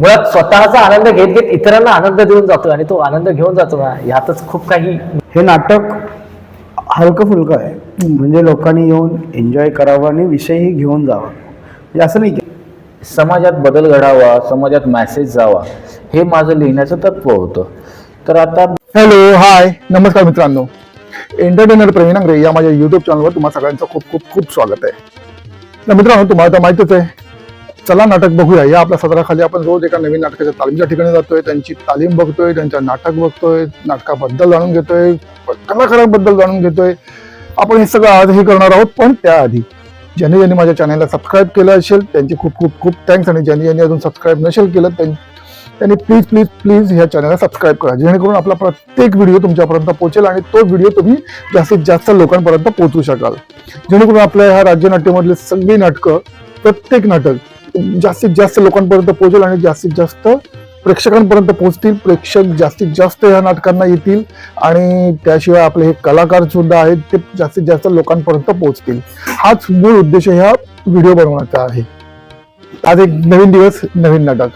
मुळात स्वतःचा आनंद घेत घेत इतरांना आनंद देऊन जातो आणि तो आनंद घेऊन जातो ना ह्यातच खूप काही हे नाटक हलकं फुलकं आहे. म्हणजे लोकांनी येऊन एन्जॉय करावं आणि विषयही घेऊन जावा. म्हणजे असं नाही की समाजात बदल घडावा समाजात मेसेज जावा हे माझं लिहिण्याचं तत्व होतं. तर आता हॅलो हाय नमस्कार मित्रांनो. एंटरटेनर प्रवीण अंग्रे या माझ्या युट्यूब चॅनलवर तुम्हा सगळ्यांचं खूप खूप खूप स्वागत आहे. तर मित्रांनो तुम्हाला तर माहितच आहे चला नाटक बघूया. या आपल्या सदराखाली आपण रोज एका नवीन नाटकाच्या तालीमच्या ठिकाणी जातोय. त्यांची तालीम बघतोय त्यांच्या नाटक बघतोय नाटकाबद्दल जाणून घेतोय कलाकारांबद्दल जाणून घेतोय. आपण हे सगळं आजही करणार आहोत पण त्याआधी ज्यांनी ज्यांनी माझ्या चॅनलला सबस्क्राईब केलं असेल त्यांचे खूप खूप खूप थँक्स आणि ज्यांनी ज्यांनी अजून सबस्क्राईब नसेल केलं त्यांनी प्लीज प्लीज प्लीज ह्या चॅनलला सबस्क्राईब करा. जेणेकरून आपला प्रत्येक व्हिडिओ तुमच्यापर्यंत पोहोचेल आणि तो व्हिडिओ तुम्ही जास्तीत जास्त लोकांपर्यंत पोहोचू शकाल. जेणेकरून आपल्या ह्या राज्य नाट्यमधले सगळी नाटकं प्रत्येक नाटक जास्तीत जास्त लोकांपर्यंत पोहोचेल आणि जास्तीत जास्त प्रेक्षकांपर्यंत पोहोचतील. प्रेक्षक जास्तीत जास्त ह्या नाटकांना येतील आणि त्याशिवाय आपले हे कलाकार सुद्धा आहेत ते जास्तीत जास्त लोकांपर्यंत पोहोचतील. हाच मूळ उद्देश ह्या व्हिडिओ बनवण्याचा आहे. आज एक नवीन दिवस नवीन नाटक.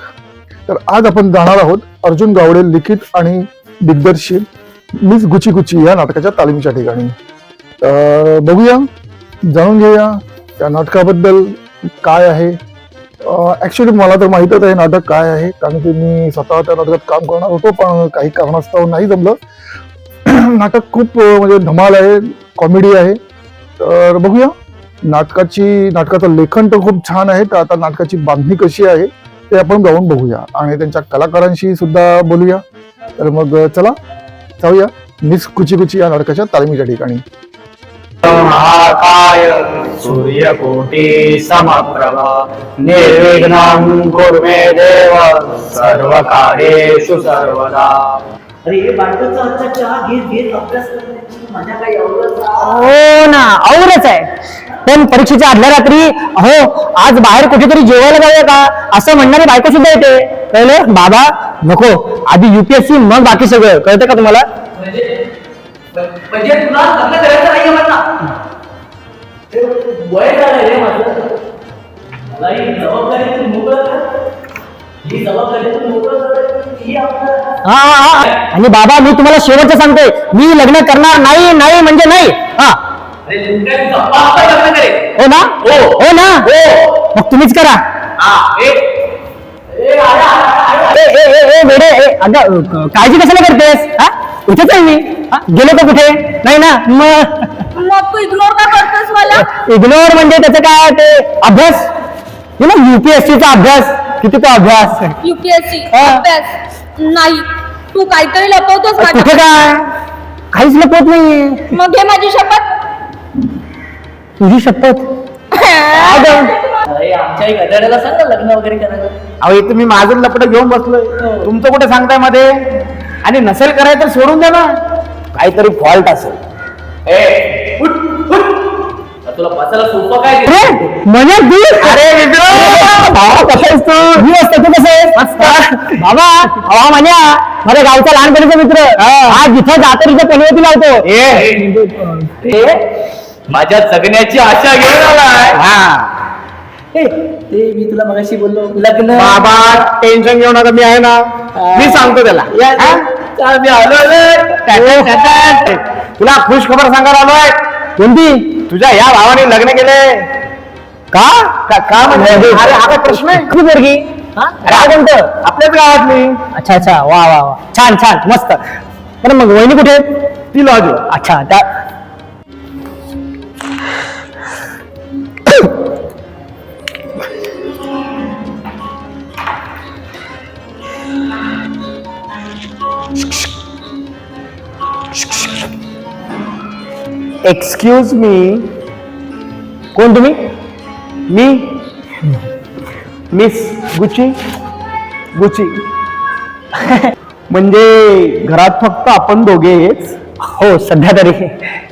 तर आज आपण जाणार आहोत अर्जुन गावडे लिखित आणि दिग्दर्शित मिस गुची गुची या नाटकाच्या तालीमच्या ठिकाणी. बघूया जाणून घेऊया त्या नाटकाबद्दल काय आहे ऍक्च्युली मला तर माहीतच आहे नाटक काय आहे कारण की मी स्वतः त्या नाटकात काम करणार होतो पण काही कारणास्तव नाही जमलं. नाटक खूप म्हणजे धमाल आहे कॉमेडी आहे. तर बघूया. नाटकाची नाटकाचं लेखन तर खूप छान आहे तर आता नाटकाची बांधणी कशी आहे ते आपण जाऊन बघूया. आणि त्यांच्या कलाकारांशी सुद्धा बोलूया. तर मग चला जाऊया. मिस कुची कुची या नाटकाच्या तालमीच्या ठिकाणी. महाकाय सूर्यकोटि समप्रभा निर्विघ्नं कुरु मे देव सर्वकार्येषु सर्वदा. अरे हे बायकोचा आजचा चहा घेत घेत अभ्यास करण्याची मजा काही एवढंच हो ना आवडच आहे. पण परीक्षेच्या आदल्या रात्री अहो आज बाहेर कुठेतरी जेवायला जाऊया का? असं म्हणणारी बायको सुद्धा येते. कळलं? बाबा नको. आधी युपीएससी मग बाकी सगळं. कळतं का तुम्हाला? म्हणजे तुला लग्न करायचं नाहीये म्हणा. हे वय झालं रे माझं. मला ही जबाबदारी मोकळं कर. ही जबाबदारी मोकळं कर. ही आपलं हा हा हा. आणि बाबा मी तुम्हाला शेवटचं सांगतोय. मी लग्न करणार नाही नाही म्हणजे नाही. हा. अरे लग्न करेल हो ना? हो. हो ना? हो. मग तुम्हीच करा. हा ए. ए ए ए ए ए वेडे ए. अगं काळजी कशाला करतेस? हा? इथेच आहे मी? हा, गेलो का कुठे? नाही ना? मग. मग तू इग्नोर का करतोस मला? इग्नोर म्हणजे त्याचं काय ते? अभ्यास. ना युपीएससीचा अभ्यास. किती तो अभ्यास? युपीएससी हा. अभ्यास. नाही. तू काहीतरी लपवतोस कुठे माझ्या काय? काहीच लपवत नाहीये मग घे माझी शपथ. तुझी शपथ? अगं, अरे आमच्या एक गदाड्याला सांग ना लग्न वगैरे करायला. अहो इथं मी माझं लपड घेऊन बसलोय. तुमचं कुठे सांगतायमध्ये? आणि नसेल करायचं तर सोडून द्या ना. काहीतरी फॉल्ट असेल. ए उठ उठ. तुला बसायला सोपं काय ते? अरे, म्हणजे तू अरे भावा कसा आहेस तू? मी असतो तू कसं आहेस? बाबा हवा मान्या. माझ्या गावचा लहानपणीचा मित्र. आज जिथं जातो तिथं पेनवती लावतो. ए, माझ्या जगण्याची आशा घेऊन आलाय. ए, ते मी तुला मगाशी बोललो लग्न. बाबा टेन्शन घेऊ नका मी आहे ना. मी सांगतो त्याला. या, हा? तुला खुश खबर सांगायला आलोय? कोणती? तुझ्या या भावाने लग्न केले. का? का का म्हणजे? अरे हा काय प्रश्न आहे? किती पोरगी. हा? कोणतं? आपल्याच गावातली. अच्छा अच्छा. वा वा वा. छान छान. मस्त. पण मग वहिनी कुठे? आहेत? ती लॉज अच्छा त्या एक्सक्यूज मी कोण तुम्ही? मी. मिस गुची गुची म्हणजे घरात फक्त आपण दोघेच? हो सध्या तरी.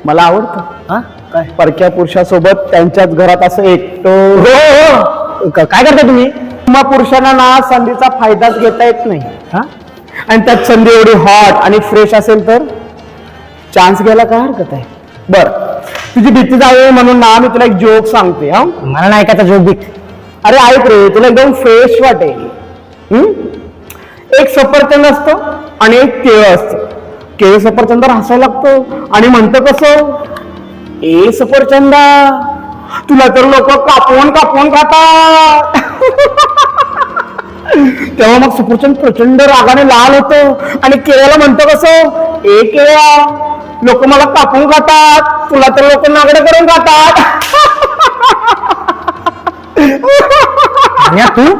मला आवडतं. हा? काय? परक्या पुरुषासोबत त्यांच्याच घरात असं एकटो हो हो. काय करता तुम्ही? मग पुरुषांना ना संधीचा फायदाच घेता येत नाही. हा? आणि त्यात संधी एवढी हॉट आणि फ्रेश असेल तर चान्स घ्यायला काय हरकत आहे? बर. तुझी भीती जावे म्हणून ना मी तुला एक जोक सांगते हा? मला नाही ऐकायचा जोक बीक अरे ऐक रे तुला एकदम फ्रेश वाटेल हम्म? एक सफरचंद असतं आणि एक केळं असतं. केळं सफरचंदावर हसायला लागतं. आणि म्हणतं कसं? ए सफरचंदा तुला तर लोक कापून कापून खातात. तेव्हा मग सफरचंद प्रचंड रागाने लाल होतं आणि केळ्याला म्हणतं कसं ए केळ्या लोक मला कापून खातात तुला तर लोक नागडं करून खातात. तू?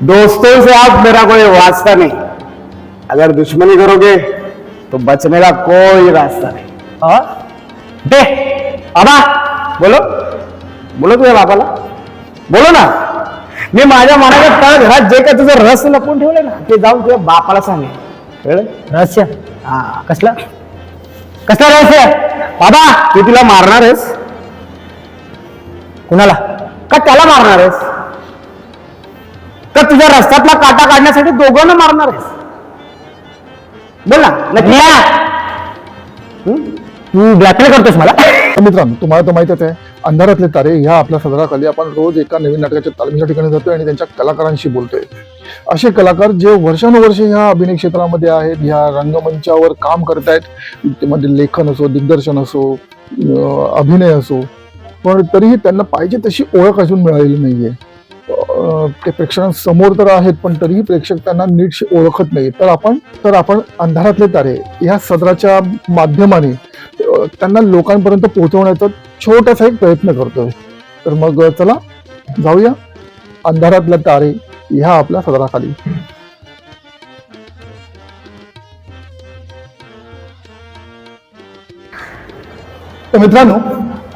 दोस्तों से आप मेरा कोई वास्ता नहीं। अगर दुश्मनी करोगे तो बचने का कोई रास्ता नहीं। हा? दे। बाबा बोलो. बोलो तुझ्या बाबाला. बोलो ना. मी माझ्या मनाच्या तळ घरात जे काय तुझं रस लपून ठेवलंय ना ते जाऊन तुझ्या बापाला सांगे. कळलं? रहस्य? हा. कसला? कसला रहस्य? बाबा तू तिला मारणार आहेस? कुणाला? का त्याला मारणार आहेस? का तुझ्या रस्त्यातला काटा काढण्यासाठी दोघांना मारणार आहेस? बोल ना. नक्की. तू ब्लॅकमेल करतोस मला? मित्रांनो तुम्हाला तर माहितच आहे अंधारातले तारे ह्या आपल्या सदराखाली आपण रोज एका नवीन नाटकाच्या तालमीच्या ठिकाणी जातोय आणि त्यांच्या कलाकारांशी बोलतोय. असे कलाकार जे वर्षानुवर्षे ह्या अभिनय क्षेत्रामध्ये आहेत ह्या रंगमंचावर काम करतायत त्यामध्ये लेखन असो दिग्दर्शन असो अभिनय असो पण तरीही त्यांना पाहिजे तशी ओळख अजून मिळालेली नाहीये. ते प्रेक्षकांसमोर तर आहेत पण तरीही प्रेक्षक त्यांना नीट ओळखत नाही तर आपण तर आपण अंधारातले तारे ह्या सदराच्या माध्यमाने त्यांना लोकांपर्यंत पोहोचवण्याचा छोटासा एक प्रयत्न करतोय. तर मग चला जाऊया. अंधारातल्या तारे ह्या आपल्या सदराखाली. तर मित्रांनो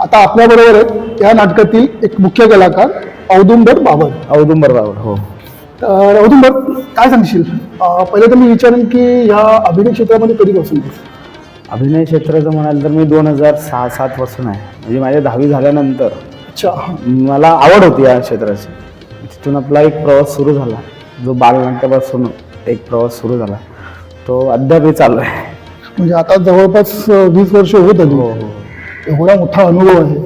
आता आपल्या बरोबर या नाटकातील एक मुख्य कलाकार औदुंबर बाबर. औदुंबर बाबर हो. तर औदुंबर काय सांगशील? पहिलं तर मी विचारेन की या अभिनय क्षेत्रामध्ये कधीपासून आहेस? अभिनय क्षेत्राचं म्हणाल तर मी दोन हजार सहा सात पासून आहे. म्हणजे माझी दहावी झाल्यानंतर अच्छा. मला आवड होती या क्षेत्राची. तिथून आपला एक प्रवास सुरू झाला. जो बालनाट्यापासून एक प्रवास सुरू झाला. तो अद्यापही चालू आहे. म्हणजे आता जवळपास वीस वर्ष होत आली. हो हो. एवढा मोठा अनुभव आहे.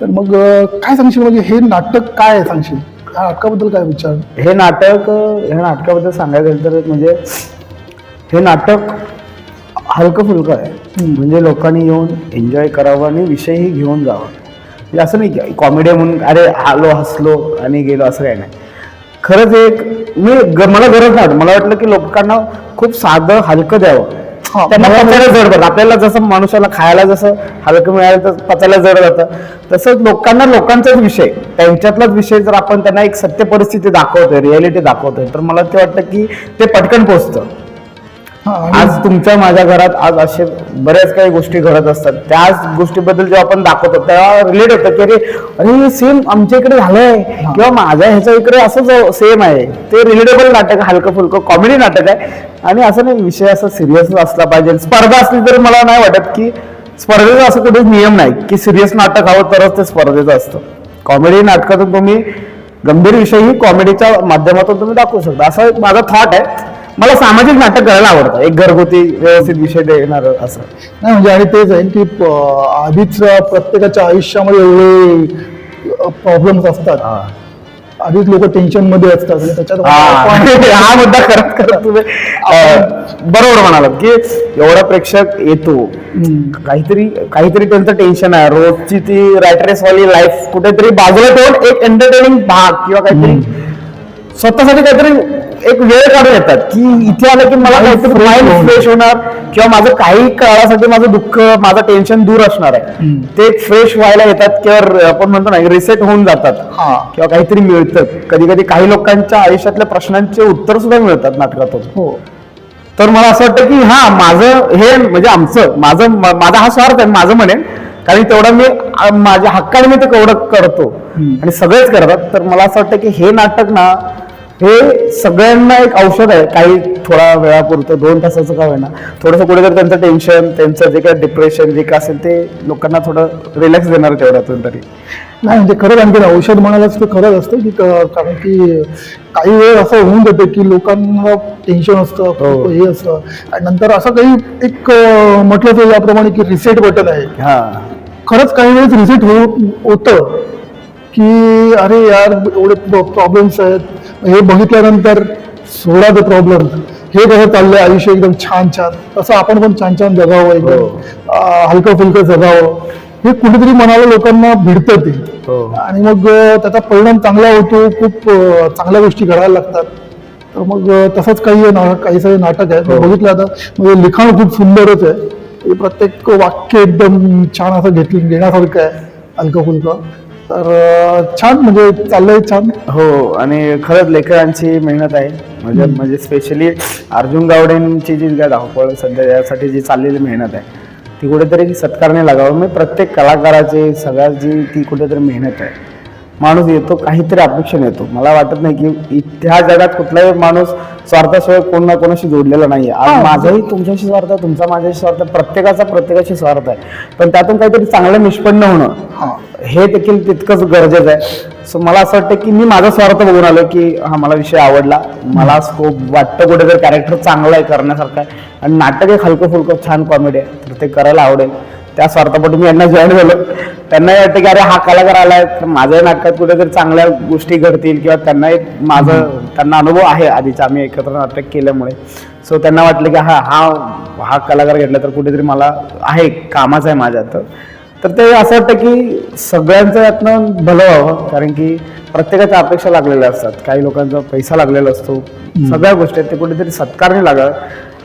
तर मग काय सांगशील? म्हणजे हे नाटक काय आहे सांगशील? या नाटकाबद्दल काय विचार? हे नाटक ह्या नाटकाबद्दल सांगायचं तर म्हणजे हे नाटक हलकं फुलकं आहे. म्हणजे लोकांनी येऊन एन्जॉय करावं आणि विषयही घेऊन जावं. म्हणजे असं नाही की कॉमेडी म्हणून अरे आलो हसलो आणि गेलो असं काही नाही. खरंच एक मी ग- मला गरज नाही मला वाटलं की लोकांना खूप साधं हलकं द्यावं. हा, त्यांना पचायला जड पडतं. आपल्याला जसं माणसाला खायला जसं हलकं मिळालं तर पचायला जड जातं. तसंच लोकांना लोकांचाच विषय. त्यांच्यातलाच विषय जर आपण त्यांना एक सत्य परिस्थिती दाखवतोय रियालिटी दाखवतोय तर मला ते वाटतं की ते पटकन पोचतं. आज तुमच्या माझ्या घरात आज असे बऱ्याच काही गोष्टी घडत असतात. त्याच गोष्टीबद्दल जेव्हा आपण दाखवतो तेव्हा रिलेट होतं की अरे अरे सेम आमच्या इकडे झालंय. किंवा माझ्या ह्याच्या इकडे असंच सेम आहे. ते रिलेटेबल नाटक हलकं फुलकं कॉमेडी नाटक आहे. आणि असं नाही विषय असं सिरियस असला पाहिजे. स्पर्धा असली तर मला नाही वाटत की स्पर्धेचा असं कुठेच नियम नाही की सिरियस नाटक हवं तरच ते स्पर्धेचं असतं. कॉमेडी नाटकातून तुम्ही गंभीर विषयही कॉमेडीच्या माध्यमातून तुम्ही दाखवू शकता. असा माझा थॉट आहे. मला सामाजिक नाटक करायला आवडतं. एक घरगुती व्यवस्थित विषय देणार असं. नाही म्हणजे आणि तेच आहे की प- आधीच प्रत्येकाच्या आयुष्यामध्ये एवढे प्रॉब्लेम्स असतात. आधीच लोक टेन्शनमध्ये असतात आणि त्याच्यात हा. आपण- हा मुद्दा करत करत तुम्ही अं, बरोबर म्हणालात की एवढा प्रेक्षक येतो. काहीतरी काहीतरी त्यांचं टेन्शन आहे. रोजची ती रॅटरेस वाली लाईफ कुठेतरी बाजूला ठेवून एक एंटरटेनिंग भाग किंवा काहीतरी स्वतःसाठी काहीतरी एक वेळ काढून येतात. की इथे आलं की मला काहीतरी माइंड फ्रेश होणार किंवा माझं काही काळासाठी माझं दुःख माझं टेन्शन दूर असणार आहे. ते फ्रेश व्हायला येतात किंवा आपण म्हणतो ना रिसेट होऊन जातात. हा. किंवा काहीतरी मिळतं. कधी कधी काही लोकांच्या आयुष्यातल्या प्रश्नांचे उत्तर सुद्धा मिळतात नाटकातून. हो. तर मला असं वाटतं की हा माझं हे म्हणजे आमचं माझं माझा हा स्वार्थ आहे माझं म्हणेन. कारण तेवढं मी माझ्या हक्काने मी ते केवढं करतो. आणि सगळेच करतात. तर मला असं वाटतं की हे नाटक ना हे सगळ्यांना एक औषध आहे. काही थोडा वेळापुरतं दोन तासाचं का होईना. थोडंसं कुठेतरी त्यांचं टेन्शन त्यांचं जे काही डिप्रेशन जे काय असेल ते लोकांना थोडं रिलॅक्स देणार तेवढ्यातून तरी. नाही म्हणजे खरंच आणखी औषध म्हणायलाच तर खरंच असतं की कारण की काही वेळ असं होऊन जातं की लोकांना टेन्शन असतं खूप हे असतं. आणि नंतर असं काही एक म्हटलं तर याप्रमाणे की रिसेट बटन आहे. हा. खरंच काही वेळेस हो होतं की अरे यार एवढे प्रॉब्लेम्स आहेत. हे बघितल्यानंतर सोडा ते प्रॉब्लेम. हे कसं चाललंय आयुष्य एकदम छान छान. तसं आपण पण छान छान जगावं एकदम. हलकं फुलकं जगावं. हे कुठेतरी मनाला लोकांना भिडतं ते. आणि मग त्याचा परिणाम चांगला होतो खूप चांगल्या गोष्टी घडायला लागतात. तर मग तसंच काही ना काही सारे नाटक आहे मी बघितलं आता म्हणजे लिखाण खूप सुंदरच आहे. हे प्रत्येक वाक्य एकदम छान असं घेतलं घेण्यासारखं आहे हलकं फुलकं तर छान म्हणजे चाललंय छान. हो आणि खरंच लेखकांची मेहनत आहे. म्हणजे म्हणजे स्पेशली अर्जुन गावडेंची जी काय धावपळ सध्या यासाठी जी चाललेली मेहनत आहे ती कुठेतरी सत्कारने लागावं. म्हणजे प्रत्येक कलाकाराची सगळ्यात जी ती कुठेतरी मेहनत आहे. माणूस येतो काहीतरी अपेक्षण येतो मला वाटत नाही की ह्या जगात कुठलाही माणूस स्वार्थाशिवाय कोण ना कोणाशी जोडलेला नाही आज माझाही तुमच्याशी स्वार्थ आहे तुमचा माझ्याशी स्वार्थ आहे प्रत्येकाचा प्रत्येकाशी स्वार्थ आहे. पण त्यातून काहीतरी चांगलं निष्पन्न होणं हे. देखील तितकंच गरजेचं आहे. सो मला असं वाटतं की मी माझा स्वार्थ बघून आलो की हा मला विषय आवडला. मला स्कोप वाटतं कुठेतरी कॅरेक्टर चांगलं आहे करण्यासारखं आहे. आणि नाटक एक हलकं फुलकं छान कॉमेडी आहे. तर ते करायला आवडेल. त्या स्वार्थापोटी मी यांना जॉईन झालो त्यांनाही वाटतं की अरे हा कलाकार आलाय तर माझ्याही नाटकात कुठेतरी चांगल्या गोष्टी घडतील किंवा त्यांना एक माझं त्यांना अनुभव आहे आधीचा आम्ही एकत्र नाटक केल्यामुळे. सो त्यांना वाटलं की हा हा हा कलाकार घेतला तर कुठेतरी मला आहे कामाचा आहे माझ्या तर तर ते असं वाटतं की सगळ्यांचं यातनं भलं व्हावं कारण की प्रत्येकाच्या अपेक्षा लागलेल्या असतात. काही लोकांचा पैसा लागलेला असतो. सगळ्या गोष्टी आहेत ते कुठेतरी सत्कारने लागावं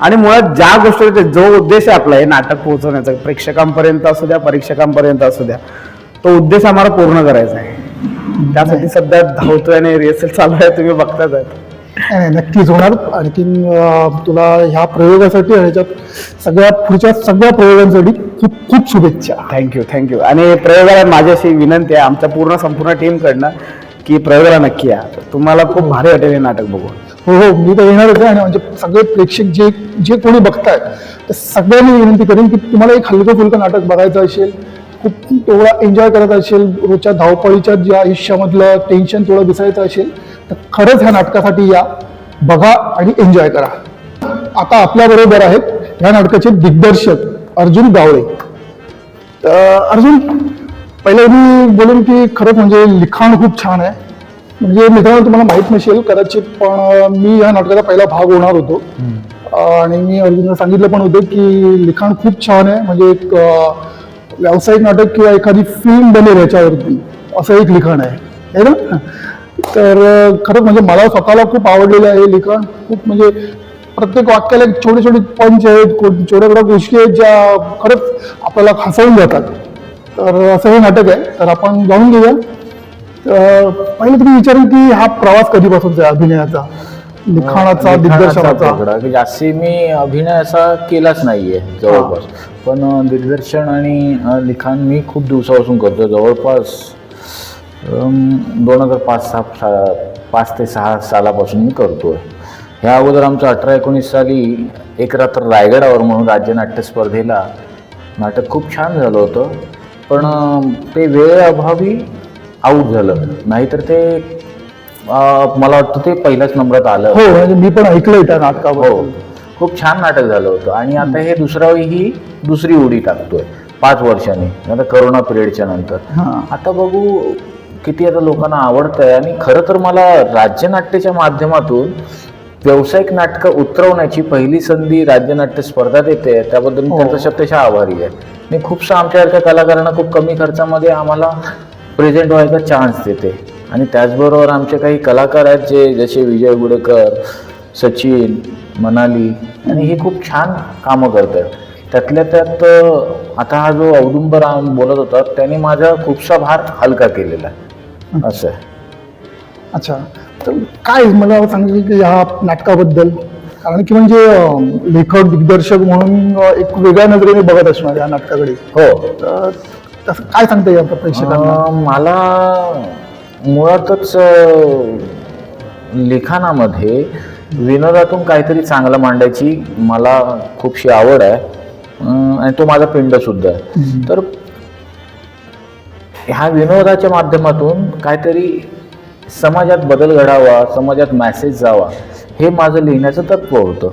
आणि मुळात ज्या गोष्टी जो उद्देश आहे आपला हे नाटक पोहोचवण्याचा प्रेक्षकांपर्यंत असू द्या परीक्षकांपर्यंत असू द्या तो उद्देश आम्हाला पूर्ण करायचा आहे. त्यासाठी सध्या धावतोय आणि रिहर्सल चालू आहे तुम्ही बघताच आहेत. नाही, नक्कीच होणार. आणखीन तुला ह्या प्रयोगासाठी आणि ह्याच्यात सगळ्या पुढच्या सगळ्या प्रयोगांसाठी खूप खूप शुभेच्छा. थँक्यू थँक्यू आणि प्रयोगाला माझी अशी विनंती आहे आमच्या पूर्ण संपूर्ण टीमकडनं की प्रयोगाला नक्की या. तुम्हाला खूप भारी वाटेल हे नाटक बघून. हो हो मी तर येणारच आहे आणि म्हणजे सगळे प्रेक्षक जे जे कोणी बघतायत तर सगळ्यांनी विनंती करेन की तुम्हाला एक हलकं फुलकं नाटक बघायचं असेल खूप तेवढा एन्जॉय करत असेल रोजच्या धावपळीच्या ज्या आयुष्यामधलं टेन्शन थोडं विसरायचं असेल तर खरंच ह्या नाटकासाठी या बघा आणि एन्जॉय करा. आता आपल्याबरोबर आहेत ह्या नाटकाचे दिग्दर्शक अर्जुन गावळे अर्जुन पहिले मी बोलून की खरंच म्हणजे लिखाण खूप छान आहे. म्हणजे मित्रांनो तुम्हाला माहीत नसेल कदाचित पण मी या नाटकाचा पहिला भाग होणार होतो. आणि मी अर्जुनला सांगितलं पण होतं की लिखाण खूप छान आहे. म्हणजे एक व्यावसायिक नाटक किंवा एखादी फिल्म बनेल याच्यावरती. असं एक लिखाण आहे. है ना? तर खरंच म्हणजे मला स्वतःला खूप आवडलेलं आहे हे लिखाण. खूप म्हणजे प्रत्येक वाक्याला एक छोटे छोटे पंच आहेत छोट्या छोट्या गोष्टी आहेत ज्या खरंच आपल्याला हसवून जातात. तर असं हे नाटक आहे. तर आपण जाणून घेऊया. पहिले तुम्ही विचारेल की हा प्रवास कधीपासूनचा आहे अभिनयाचा? लिखाणाचा दिग्दर्शनाचा? जास्ती मी अभिनय असा केलाच नाहीये जवळपास. पण दिग्दर्शन आणि लिखाण मी खूप दिवसापासून करतो. जवळपास दोन हजार पाच सहा सा- पाच ते सहा सालापासून मी करतोय. ह्या अगोदर आमचं अठरा एकोणीस साली एक रात्र रायगडावर म्हणून राज्य नाट्य स्पर्धेला नाटक खूप छान झालं होतं. पण ते वेळेअभावी आऊट झालं. नाहीतर ते अं, मला वाटतं ते पहिल्याच नंबरात आलं हो म्हणजे मी पण ऐकलंय त्या हो. खूप छान नाटक झालं होतं. आणि आता हे दुसरावी ही दुसरी उडी टाकतोय. पाच वर्षांनी. आता करोना पिरियडच्या नंतर. हा. आता बघू किती आता लोकांना आवडतंय. आणि खरं तर मला राज्यनाट्याच्या माध्यमातून व्यावसायिक नाटकं उतरवण्याची पहिली संधी राज्यनाट्य स्पर्धात येते त्याबद्दल मी हो. त्यांचा शब्दशः आभारी आहे. मी खूपशा आमच्यासारख्या कलाकारांना खूप कमी खर्चामध्ये आम्हाला प्रेझेंट व्हायचा चान्स देते. आणि त्याचबरोबर आमचे काही कलाकार आहेत जे जसे विजय गुडेकर सचिन मनाली आणि हे खूप छान कामं करतात. त्यातल्या त्यात आता हा जो राम बोलत होता त्याने माझा खूपसा भार हलका केलेला आहे. असं आहे. अच्छा. तर काय मला सांगितलं की ह्या नाटकाबद्दल? कारण की म्हणजे लेखक दिग्दर्शक म्हणून एक वेगळ्या नजरेने बघत असणार या नाटकाकडे. हो. तर तसं काय सांगता येईल प्रेक्षकांना? अं, मला मुळातच अं, लिखाणामध्ये विनोदातून काहीतरी चांगलं मांडायची मला खूपशी आवड आहे. अं, आणि तो माझा पिंड सुद्धा आहे. तर ह्या विनोदाच्या माध्यमातून काहीतरी समाजात बदल घडावा समाजात मॅसेज जावा हे माझं लिहिण्याचं तत्व होतं.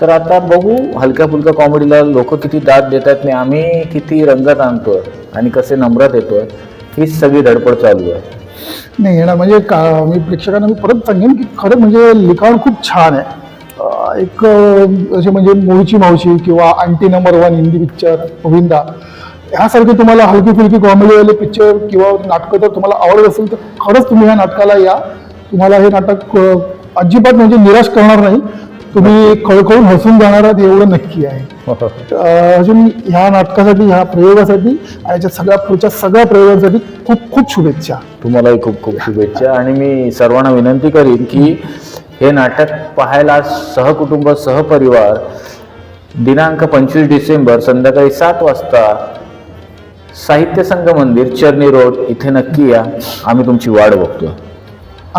तर आता बघू हलक्या फुलक्या कॉमेडीला लोक किती दाद देतात नाही आम्ही किती रंगात आणतोय आणि कसे नम्रात येतोय हीच सगळी धडपड चालू आहे. नाही येणार. म्हणजे का मी प्रेक्षकांना मी परत सांगेन की खरं म्हणजे लिखाण खूप छान आहे. एक असे म्हणजे मूळची मावशी किंवा aunty number one Hindi picture Govinda ह्यासारखे तुम्हाला हलकी फुलकी कॉमेडीवाले पिक्चर किंवा नाटकं जर तुम्हाला आवडत असेल तर खरंच तुम्ही ह्या नाटकाला या. तुम्हाला हे नाटक अजिबात म्हणजे निराश करणार नाही. तुम्ही खळखळून हसून जाणार आहात एवढं नक्की आहे. अं, अजून ह्या नाटकासाठी ह्या प्रयोगासाठी आणि याच्या सगळ्या पुढच्या सगळ्या प्रयोगांसाठी खूप खूप शुभेच्छा. तुम्हालाही खूप खूप शुभेच्छा. आणि मी सर्वांना विनंती करीन की हे नाटक पाहायला सहकुटुंब सहपरिवार दिनांक पंचवीस डिसेंबर संध्याकाळी सात वाजता साहित्य संघ मंदिर चर्नी रोड इथे नक्की या. आम्ही तुमची वाट बघतोय.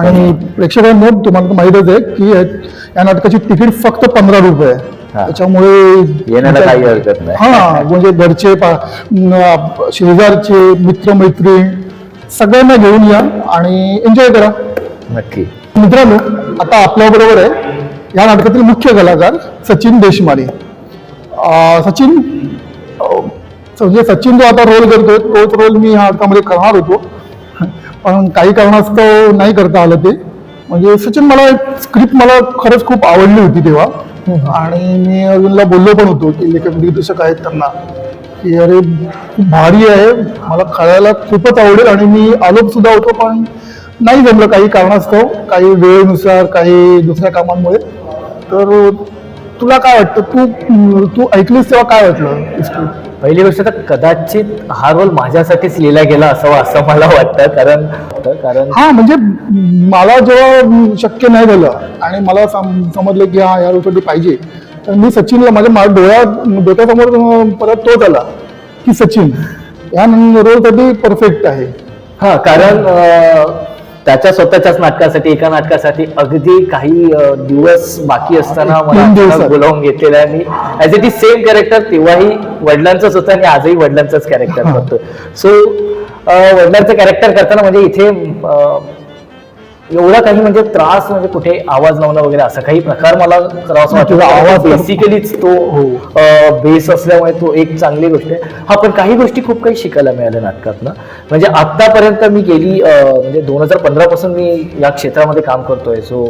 आणि प्रेक्षकांनो तुम्हाला माहीतच आहे की या- या नाटकाची तिकीट फक्त पंधरा रुपये. त्याच्यामुळे येण्याला काही हरकत नाही. हा म्हणजे घरचे शेजारचे मित्रमैत्रीण सगळ्यांना घेऊन या आणि एन्जॉय करा. नक्की. मित्रांनो आता आपल्या बरोबर आहे या नाटकातील मुख्य कलाकार सचिन देशमाने. सचिन म्हणजे सचिन जो आता रोल करतोय तोच रोल मी ह्या नाटकामध्ये करणार होतो. पण काही कारणास्तव नाही करता आलं ते. म्हणजे सचिन मला स्क्रिप्ट मला खरंच खूप आवडली होती तेव्हा. आणि मी अर्जुनला बोललो पण होतो की लेखक दिग्दर्शक आहेत त्यांना. की अरे खूप भारी आहे. मला खळायला खूपच आवडेल आणि मी आलोप सुद्धा होतो पण नाही जमलं काही कारणास्तव. काही वेळेनुसार काही दुसऱ्या कामांमुळे. तर तुला काय वाटतं? तू तू ऐकलीस तेव्हा काय वाटलं? पहिली गोष्ट तर कदाचित हा रोल माझ्यासाठीच लिहिला गेला असावा असं मला वाटतं कारण कारण हा म्हणजे मला जेव्हा शक्य नाही झालं आणि मला सम- समजलं की हा या रोलसाठी पाहिजे तर मी सचिनला माझ्या डोळ्या डोक्यासमोर परत तोच आला की सचिन या रोलसाठी परफेक्ट आहे. हा कारण त्याच्या स्वतःच्याच नाटकासाठी एका नाटकासाठी अगदी काही दिवस बाकी असताना मला बोलावून घेतलेलं आहे. मी as it is same character तेव्हाही वडिलांचंच होतं आणि आजही वडिलांचंच कॅरेक्टर करतो सो वडिलांचं कॅरेक्टर करताना म्हणजे इथे एवढा काही म्हणजे त्रास म्हणजे कुठे आवाज लावणं वगैरे असं काही प्रकार मला करावासा वाटतो. आवाज बेसिकलीच तो बेस असल्यामुळे तो एक चांगली गोष्ट आहे. हा पण काही गोष्टी खूप काही शिकायला मिळाल्या नाटकातनं. म्हणजे आतापर्यंत मी गेली म्हणजे दोन हजार पंधरा पासून मी या क्षेत्रामध्ये काम करतोय. सो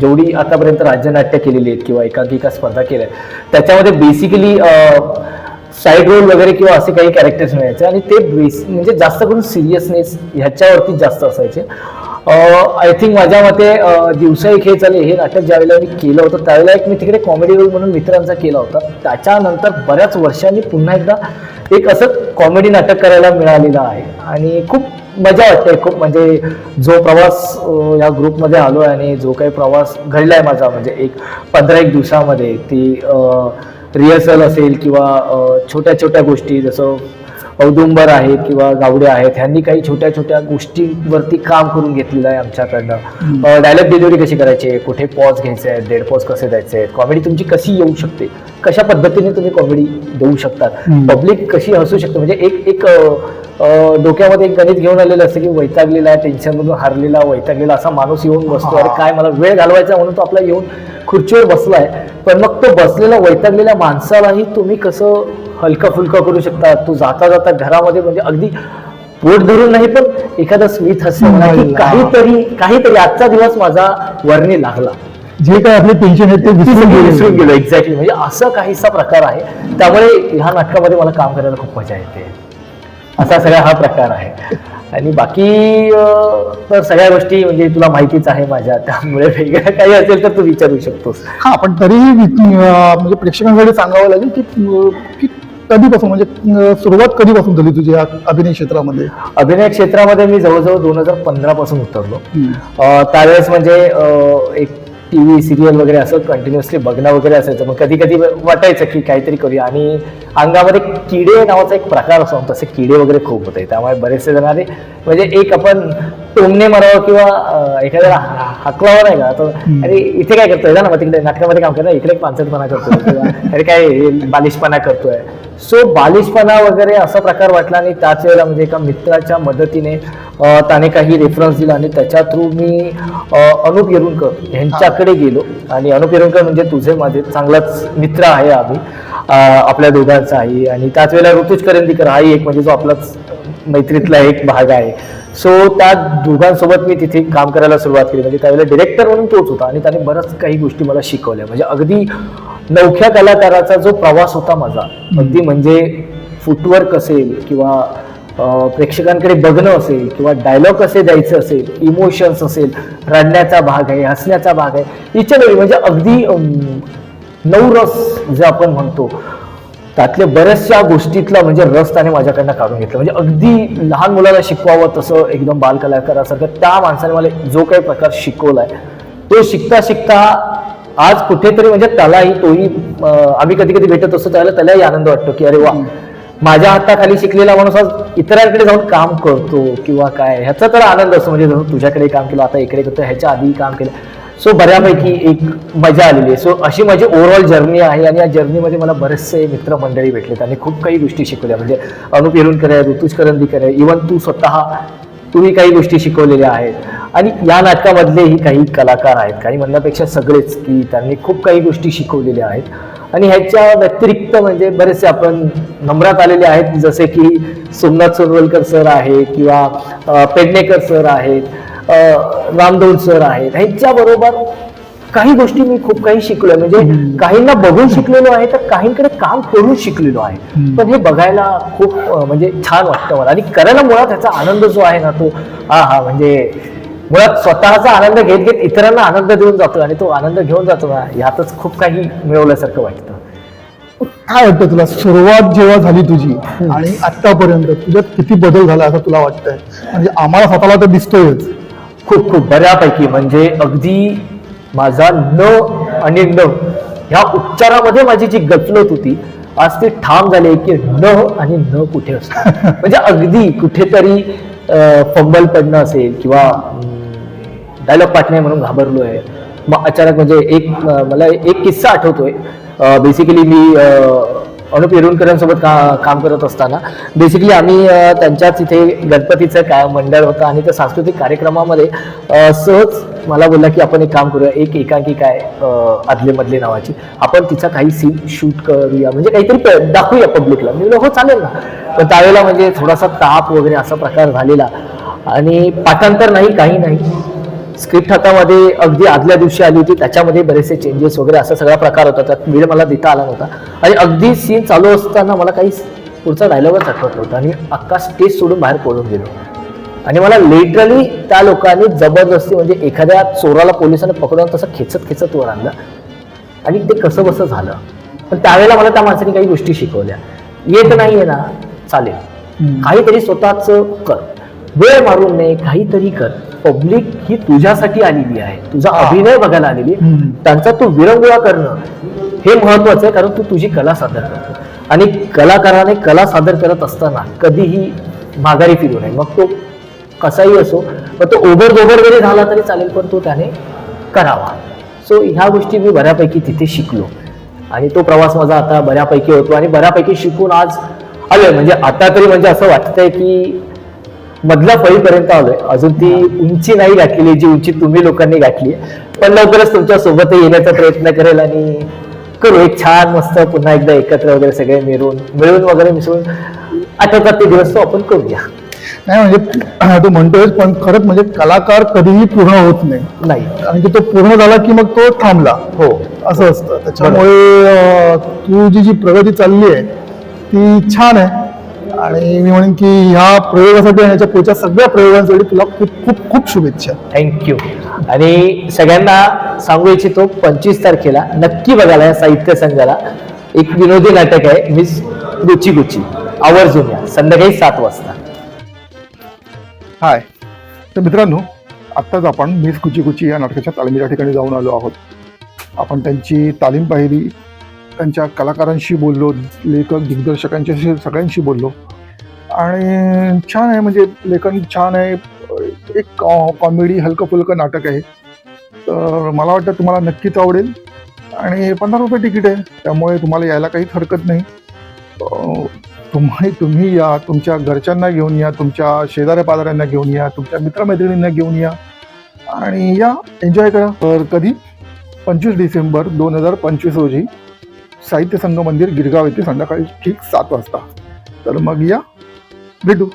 जेवढी आतापर्यंत राज्यनाट्य केलेली आहेत किंवा एकांकिका स्पर्धा केल्या आहेत, त्याच्यामध्ये बेसिकली साईड रोल वगैरे किंवा असे काही कॅरेक्टर्स मिळायचे आणि ते बेस म्हणजे जास्त करून सिरियसनेस ह्याच्यावरती जास्त असायचे. आय थिंक माझ्या मते दिवसा एक हे चाले हे नाटक ज्यावेळेला मी केलं होतं त्यावेळेला एक मी तिकडे कॉमेडी रोल म्हणून मित्रांचा केला होता. त्याच्यानंतर बऱ्याच वर्षांनी पुन्हा एकदा एक असं कॉमेडी नाटक करायला मिळालेलं आहे. आणि खूप मजा वाटते खूप म्हणजे जो प्रवास या ग्रुपमध्ये आलो आहे आणि जो काही प्रवास घडला आहे माझा म्हणजे एक पंधरा एक दिवसामध्ये ती रिहर्सल असेल किंवा छोट्या छोट्या गोष्टी जसं औदुंबर आहेत किंवा गावडे आहेत ह्यांनी काही छोट्या छोट्या गोष्टींवरती काम करून घेतलेलं आहे आमच्याकडनं. डायलॉग डिलिव्हरी कशी करायची? आहे कुठे पॉज घ्यायचे आहेत डेड पॉज कसे द्यायचे आहेत? कॉमेडी तुमची कशी येऊ शकते? कशा पद्धतीने तुम्ही कॉमेडी देऊ शकतात पब्लिक कशी हसू शकते? म्हणजे एक एक डोक्यामध्ये एक गणित घेऊन आलेलं असतं की वैतागलेला टेन्शनमधून हारलेला वैतागलेला असा माणूस येऊन बसतो. अरे काय मला वेळ घालवायचा म्हणून तो आपला येऊन खुर्चीवर बसलाय. पण मग तो बसलेला वैतागलेल्या माणसालाही तुम्ही कसं हलका फुलका करू शकता? तू जाता जाता घरामध्ये म्हणजे अगदी पोट धरून नाही पण एखादा स्मित की काहीतरी काहीतरी आजचा दिवस माझा वर्णी लागला. जे काय आपले टेन्शन आहे ते विसरून विसरून गेले एक्झॅक्टली म्हणजे असं काहीसा प्रकार आहे. त्यामुळे ह्या नाटकामध्ये मला काम करायला खूप मजा येते. असा सगळा हा प्रकार आहे. आणि बाकी तर सगळ्या गोष्टी म्हणजे तुला माहितीच आहे माझ्या. त्यामुळे वेगळं काही असेल तर तू विचारू शकतोस. हा पण तरीही म्हणजे प्रेक्षकांसाठी सांगावं लागेल की कधीपासून म्हणजे सुरुवात कधीपासून झाली तुझी अभिनय क्षेत्रामध्ये? अभिनय क्षेत्रामध्ये मी जवळजवळ दोन हजार पंधरा पासून उतरलो त्यावेळेस म्हणजे एक टी व्ही सिरियल वगैरे असं कंटिन्युअसली बघणं वगैरे असायचं मग कधी कधी वाटायचं की काहीतरी करूया. आणि अंगामध्ये किडे नावाचा एक प्रकार असतो. तसे किडे वगैरे खूप होते. त्यामुळे बरेचसे जणारे म्हणजे एक आपण टोमणे मारावं किंवा एखाद्याला हाकलावं नाही का? तो अरे इथे काय करतोय? ना मग तिकडे नाटकामध्ये काम करतोय इकडे पानसटपणा करतोय. किंवा अरे काय बालिशपणा करतोय. सो बालिशपणा वगैरे असा प्रकार वाटला आणि त्याच वेळेला म्हणजे एका मित्राच्या मदतीने त्याने काही रेफरन्स दिला आणि त्याच्या थ्रू मी अनुप येरुणकर यांच्याकडे गेलो. आणि अनुप येरुणकर म्हणजे तुझे माझे चांगलाच मित्र आहे आम्ही. आपल्या दोघांचा आहे. आणि त्याच वेळेला ऋतुज करंदीकर हाही एक म्हणजे जो आपलाच मैत्रीतला एक भाग आहे. सो त्या दोघांसोबत मी तिथे काम करायला सुरुवात केली. म्हणजे त्यावेळेला डिरेक्टर म्हणून तोच होता आणि त्याने बऱ्याच काही गोष्टी मला शिकवल्या. म्हणजे अगदी नवख्या कलाकाराचा जो प्रवास होता माझा अगदी म्हणजे फुटवर्क असेल किंवा प्रेक्षकांकडे बघणं असेल किंवा डायलॉग कसे द्यायचं असेल इमोशन्स असेल रडण्याचा भाग आहे हसण्याचा भाग आहे इच्छा म्हणजे अगदी नऊ नवरस जे आपण म्हणतो त्यातल्या बऱ्याचशा गोष्टीतला म्हणजे रस त्याने माझ्याकडनं काढून घेतला. म्हणजे अगदी लहान मुलाला शिकवावं तसं एकदम बालकलाकारासारखं त्या माणसाने मला जो काही प्रकार शिकवलाय तो शिकता शिकता आज कुठेतरी म्हणजे त्यालाही तोही आम्ही कधी कधी भेटत असतो त्याला त्यालाही आनंद वाटतो की अरे वा माझ्या हाताखाली शिकलेला माणूस आज इतरांकडे जाऊन काम करतो किंवा काय? ह्याचा तर आनंद असतो. म्हणजे जसं तुझ्याकडे काम केलं आता इकडे करतो ह्याच्या आधी काम केलं. सो बऱ्यापैकी एक मजा आलेली आहे. सो अशी माझी ओव्हरऑल जर्नी आहे आणि या जर्नीमध्ये मला बरेचसे मित्रमंडळी भेटलेत आणि खूप काही गोष्टी शिकवल्या. म्हणजे अनुप येरुणकर आहे ऋतुज करंदीकर आहे इवन तू स्वतः तुम्ही काही गोष्टी शिकवलेल्या आहेत. आणि या नाटकामधलेही काही कलाकार आहेत. काही म्हणण्यापेक्षा सगळेच की त्यांनी खूप काही गोष्टी शिकवलेल्या आहेत. आणि ह्याच्या व्यतिरिक्त म्हणजे बरेचसे आपण नम्रात आलेले आहेत जसे की सोमनाथ सोनवलकर सर आहे किंवा पेडणेकर सर आहेत रामदौल सर आहेत. ह्यांच्या बरोबर काही गोष्टी मी खूप काही शिकलोय. म्हणजे काहींना बघून शिकलेलो आहे तर काहींकडे काम करून शिकलेलो आहे. पण हे बघायला खूप म्हणजे छान वाटतं मला. आणि करायला मुळात ह्याचा आनंद जो आहे ना तो हा हा म्हणजे मुळात स्वतःचा आनंद घेत घेत इतरांना आनंद देऊन जातो आणि तो आनंद घेऊन जातो ना यातच खूप काही मिळवल्यासारखं वाटतं. काय वाटतं तुला? सुरुवात जेव्हा झाली तुझी आणि आतापर्यंत तुझ्यात किती बदल झाला असं तुला वाटतंय? म्हणजे आम्हाला स्वतःला तर दिसतोयच. खूप खूप बऱ्यापैकी. म्हणजे अगदी माझा न आणि न ह्या उच्चारामध्ये माझी जी गचलत होती आज ती ठाम झाली की न आणि न कुठे असतो. म्हणजे अगदी कुठेतरी फंबल पडणं असेल किंवा डायलॉग पाठणे म्हणून घाबरलो आहे मग अचानक म्हणजे एक मला एक किस्सा आठवतोय. बेसिकली मी अनुप येरुणकरांसोबत का काम करत असताना बेसिकली आम्ही त्यांच्याच इथे गणपतीचं काय मंडळ होतं आणि त्या सांस्कृतिक कार्यक्रमामध्ये सहज मला बोलला की आपण एक काम करूया एक एकांकिका आहे आदलेमधले मधले नावाची आपण तिचा काही सीन शूट करूया म्हणजे काहीतरी प- दाखवूया पब्लिकला म्हणजे हो चालेल ना. पण त्यावेळेला म्हणजे थोडासा ताप वगैरे असा प्रकार झालेला. आणि पाठांतर नाही काही नाही. स्क्रिप्ट हातामध्ये अगदी आदल्या दिवशी आली होती त्याच्यामध्ये बरेचसे चेंजेस वगैरे असा सगळा प्रकार होता त्यात वेळ मला देता आला नव्हता. आणि अगदी सीन चालू असताना मला काही पुढचा डायलॉगच आठवत नव्हता आणि अख्खा स्टेज सोडून बाहेर पळून गेलो. आणि मला लिटरली त्या लोकांनी जबरदस्ती म्हणजे एखाद्या चोराला पोलिसांनी पकडून तसं खेचत खेचत वर आणलं. आणि ते कसं बसं झालं. पण त्यावेळेला मला त्या माणसाने काही गोष्टी शिकवल्या. येत नाहीये ना चालेल. काहीतरी स्वतःच कर. वेळ मारून नये काहीतरी कर. पब्लिक ही तुझ्यासाठी आलेली आहे. तुझा अभिनय बघायला आलेली. त्यांचा तू विरंगुळा करणं हे महत्वाचं आहे कारण तू तुझी कला सादर करतो. आणि कलाकाराने कला सादर करत असताना कधीही माघारी फिरू नये. मग तो कसाही असो मग तो ओघड दोघड जरी झाला तरी चालेल पण तो त्याने करावा. सो ह्या गोष्टी मी बऱ्यापैकी तिथे शिकलो. आणि तो प्रवास माझा आता बऱ्यापैकी होतो. आणि बऱ्यापैकी शिकून आज आलोय. म्हणजे आता तरी म्हणजे असं वाटतंय की मधल्या फळीपर्यंत आलोय. अजून ती उंची नाही गाठलेली जी उंची तुम्ही लोकांनी गाठली. पण लवकरच तुमच्यासोबत येण्याचा प्रयत्न करेल आणि करू एक छान मस्त पुन्हा एकदा एकत्र वगैरे सगळे मिळून मिळून वगैरे मिसळून आठवतात ते दिवस तो आपण करूया. नाही म्हणजे तू म्हणतोयस पण खरंच म्हणजे कलाकार कधीही पूर्ण होत नाही. नाही. आणि तो पूर्ण झाला की मग तो थांबला. हो. असं असतं. त्याच्यामुळे तू जी जी प्रगती चालली आहे ती छान आहे. आणि मी म्हणेन की ह्या प्रयोगासाठी आणि याच्या पुढच्या सगळ्या प्रयोगांसाठी तुला खूप खूप खूप शुभेच्छा. थँक्यू आणि सगळ्यांना सांगू इच्छितो पंचवीस तारखेला नक्की बघायला या साहित्य संघाला एक विनोदी नाटक आहे मिस रुची गुची. आवर्जून या संध्याकाळी सात वाजता. हाय तर मित्रांनो आत्ताच आपण मिस कुची कुची या नाटकाच्या तालमीच्या ठिकाणी जाऊन आलो आहोत. आपण त्यांची तालीम पाहिली त्यांच्या कलाकारांशी बोललो लेखक दिग्दर्शकांच्याशी सगळ्यांशी बोललो. आणि छान आहे म्हणजे लेखन छान आहे. एक कॉमेडी हलकं फुलकं नाटक आहे. तर मला वाटतं तुम्हाला नक्कीच आवडेल. आणि पंधरा रुपये तिकीट आहे त्यामुळे तुम्हाला यायला काहीच हरकत नाही. तुम्ही तुम्ही या तुमच्या घरच्यांना घेऊन या तुमच्या शेजाऱ्या पाजाऱ्यांना घेऊन या तुमच्या मित्रमैत्रिणींना घेऊन या. आणि या एन्जॉय करा. तर कधी? पंचवीस डिसेंबर दोन हजार पंचवीस रोजी. साहित्य संघ मंदिर गिरगाव येथे संध्याकाळी ठीक सात वाजता. तर मग या. भेटू.